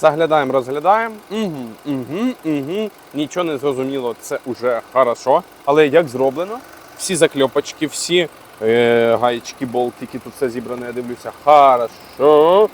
Заглядаємо, розглядаємо. Угу, угу, угу. Нічого не зрозуміло, це вже хорошо. Але як зроблено? Всі закльопочки, всі е, гаєчки, болтики, тут все зібране, я дивлюся. Хорошо.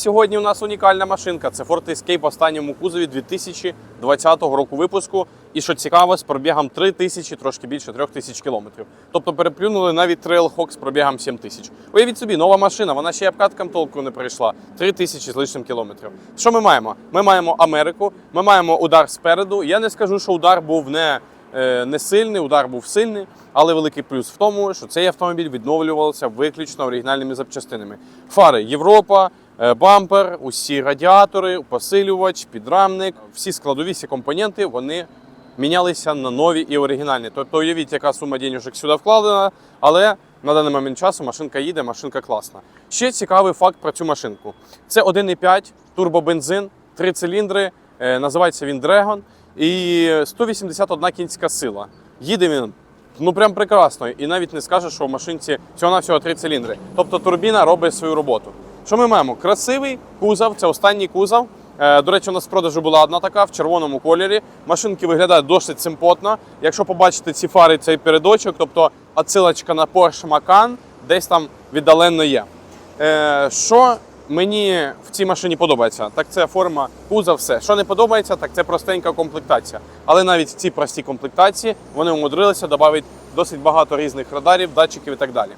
Сьогодні у нас унікальна машинка. Це Ford Escape в останньому кузові 2020 року випуску. І що цікаво, з пробігом 3 тисячі, трошки більше 3 тисяч кілометрів. Тобто переплюнули навіть Trailhawk з пробігом 7 тисяч. Уявіть собі, нова машина, вона ще й обкаткам толку не пройшла. 3 тисячі з лишнім кілометрів. Що ми маємо? Ми маємо Америку, ми маємо удар спереду. Я не скажу, що удар був не, е, не сильний, удар був сильний, але великий плюс в тому, що цей автомобіль відновлювався виключно оригінальними запчастинами. Фари Європа. Е, Бампер, усі радіатори, посилювач, підрамник, всі складові, всі компоненти вони мінялися на нові і оригінальні. Тобто уявіть, яка сума денежок сюди вкладена, але на даний момент часу машинка їде, машинка класна. Ще цікавий факт про цю машинку: це 1,5 турбобензин, три циліндри, е, називається він Dragon, і 181 кінська сила. Їде він. Ну прям прекрасно, і навіть не скажеш, що в машинці всього-навсього три циліндри. Тобто турбіна робить свою роботу. Що ми маємо? Красивий кузов, це останній кузов. Е, До речі, у нас в продажу була одна така в червоному кольорі. Машинки виглядають досить симпотно. Якщо побачите ці фари, цей передочок, тобто отсилочка на Porsche Macan десь там віддаленно є. Е, Що мені в цій машині подобається? Так це форма кузов, все. Що не подобається, так це простенька комплектація. Але навіть в цій простій комплектації вони умудрилися додати досить багато різних радарів, датчиків і так далі.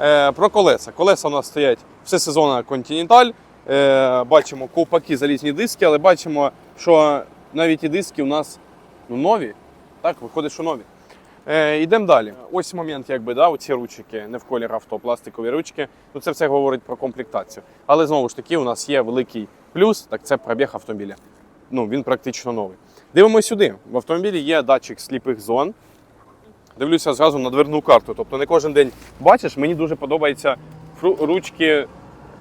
Е, Про колеса. Колеса у нас стоять все сезонна Continental. Е, Бачимо ковпаки, залізні диски, але бачимо, що навіть і диски у нас ну, нові. Так, виходить, що нові. Е, Йдемо далі. Ось момент, якби да, оці ручки, не в колір авто, пластикові ручки. Ну це все говорить про комплектацію. Але знову ж таки, у нас є великий плюс, так це пробіг автомобіля. Ну він практично новий. Дивимося сюди. В автомобілі є датчик сліпих зон. Дивлюся зразу на дверну карту. Тобто не кожен день бачиш, мені дуже подобаються фру- ручки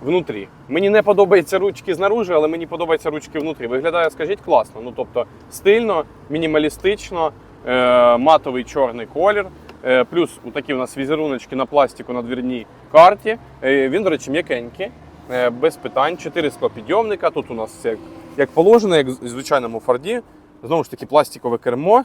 внутрі. Мені не подобаються ручки знаружи, але мені подобаються ручки внутрі. Виглядає, скажіть, класно. Ну тобто стильно, мінімалістично, е, матовий чорний колір. Е, плюс такі у нас візеруночки на пластику на двірній карті. Е, він, до речі, м'якенький, без питань. Чотири склопідйомника. Тут у нас як, як положено, як в звичайному форді. Знову ж таки, пластикове кермо.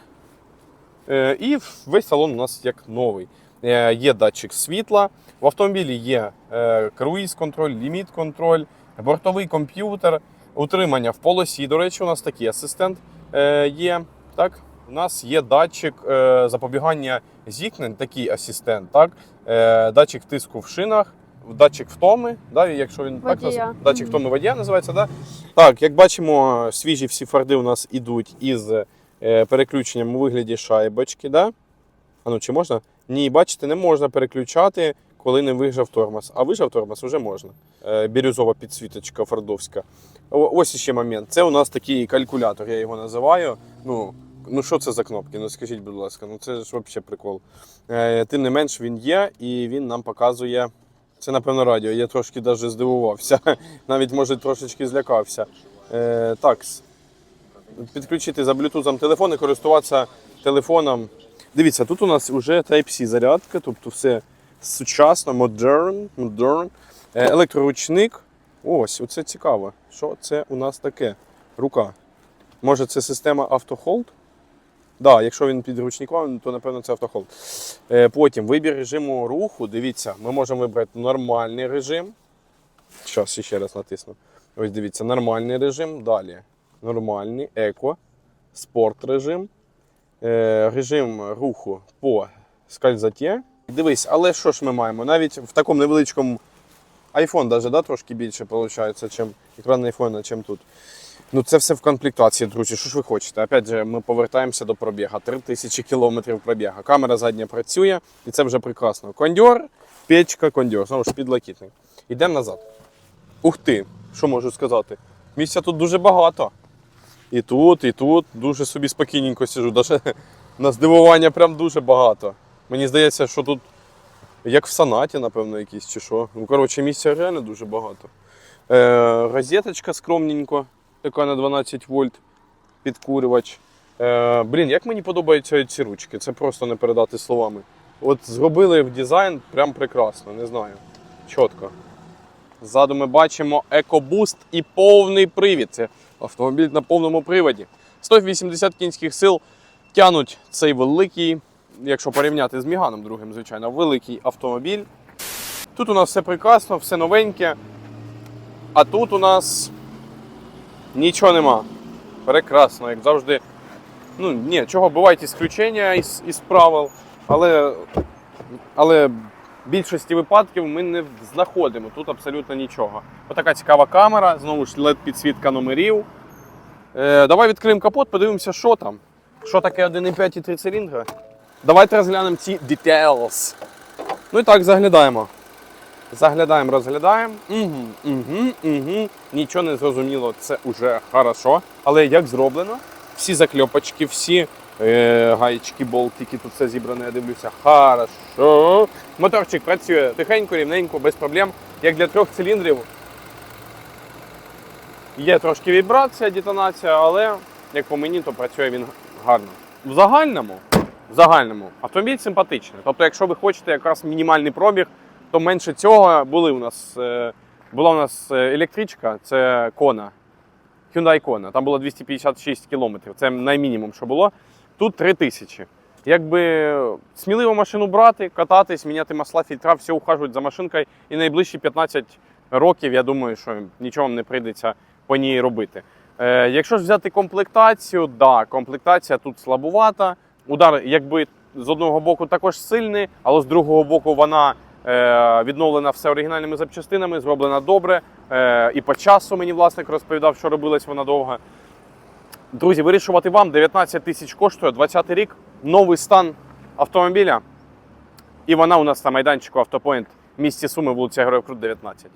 І весь салон у нас як новий. Е, Є датчик світла. В автомобілі є е, круїз-контроль, ліміт-контроль, бортовий комп'ютер, утримання в полосі. До речі, у нас такий асистент е, є. Так? У нас є датчик запобігання зіткнень, такий асистент. Так? Датчик тиску в шинах, датчик втоми, да? якщо він так Водія. наз- датчик втоми водія називається. Да? Так, як бачимо, свіжі всі фарди у нас ідуть із переключенням у вигляді шайбочки. Да? А ну чи можна? Ні, бачите, не можна переключати, коли не вижав тормоз. А вижав тормоз вже можна. Е, Бірюзова підсвіточка фордовська. Ось ще момент. Це у нас такий калькулятор, я його називаю. Ну, ну що це за кнопки? Ну скажіть, будь ласка, ну це ж взагалі прикол. Е, Тим не менш він є і він нам показує. Це, напевно, радіо. Я трошки навіть здивувався. Навіть, може, трошечки злякався. Е, так, підключити за блютузом телефон і користуватися телефоном. Дивіться, тут у нас вже Type-C зарядка, тобто все сучасно, модерн, модерн. Е, Електроручник. Ось, оце цікаво. Що це у нас таке? Рука. Може, це система автохолд? Да, якщо він під ручником, то напевно це автохолд. Е, Потім вибір режиму руху. Дивіться, ми можемо вибрати нормальний режим. Зараз ще раз натисну. Ось дивіться, нормальний режим. Далі. Нормальний, еко, спорт режим, режим руху по скальзаті. Дивись, але що ж ми маємо? Навіть в такому невеличкому iPhone даже, да, трошки більше виходить, чим екран айфона, чим тут. Ну це все в комплектації, друзі. Що ж ви хочете? Опять же, ми повертаємося до пробіга. 3000 кілометрів пробіга. Камера задня працює, і це вже прекрасно. Кондьор, печка, кондьор. Знову ж підлокітник. Йдемо назад. Ух ти, що можу сказати? Місця тут дуже багато. І тут, і тут дуже собі спокійненько сижу. Даже на здивування прям дуже багато. Мені здається, що тут як в санаті, напевно, якісь чи що. Ну, коротше, місця реально дуже багато. Е, розеточка скромненько, така на 12 вольт, підкурювач. Е, блін, як мені подобаються ці ручки, це просто не передати словами. От зробили в дизайн прям прекрасно, не знаю. Чітко. Ззаду ми бачимо EcoBoost і повний привід. Це автомобіль на повному приводі. 180 кінських сил тянуть цей великий, якщо порівняти з Міганом другим, звичайно, великий автомобіль. Тут у нас все прекрасно, все новеньке. А тут у нас нічого нема. Прекрасно, як завжди. Ну, ні, чого бувають ісключення із, із правил, але, але більшості випадків ми не знаходимо тут абсолютно нічого. Отака цікава камера, знову ж led підсвітка номерів. Е, давай відкриємо капот, подивимося, що там. Що таке 1,5 і 3 циліндри. Давайте розглянемо ці details. Ну і так, заглядаємо. Заглядаємо, розглядаємо. Угу, угу, угу. Нічого не зрозуміло, це вже хорошо. Але як зроблено? Всі закльопочки, всі е, гаєчки, болтики, тут все зібране, я дивлюся. Хорошо. Моторчик працює тихенько, рівненько, без проблем. Як для трьох циліндрів. Є трошки вібрація, детонація, але як по мені, то працює він гарно. В загальному, в загальному автомобіль симпатичний. Тобто, якщо ви хочете якраз мінімальний пробіг, то менше цього були у нас. е, Була у нас е, електричка, це Kona. Hyundai Kona. Там було 256 кілометрів. Це наймінімум, що було. Тут 3000. Якби сміливо машину брати, кататись, міняти масла, фільтра, все ухажувати за машинкою. І найближчі 15 років, я думаю, що нічого не прийдеться по ній робити. Е, якщо ж взяти комплектацію, да, комплектація тут слабувата. Удар, якби з одного боку також сильний, але з другого боку вона е, відновлена все оригінальними запчастинами, зроблена добре. Е, і по часу мені власник розповідав, що робилась вона довго. Друзі, вирішувати вам 19 тисяч коштує 20 рік, новий стан автомобіля. І вона у нас на майданчику Автопоінт в місті Суми, вулиця Героїв Крут, 19.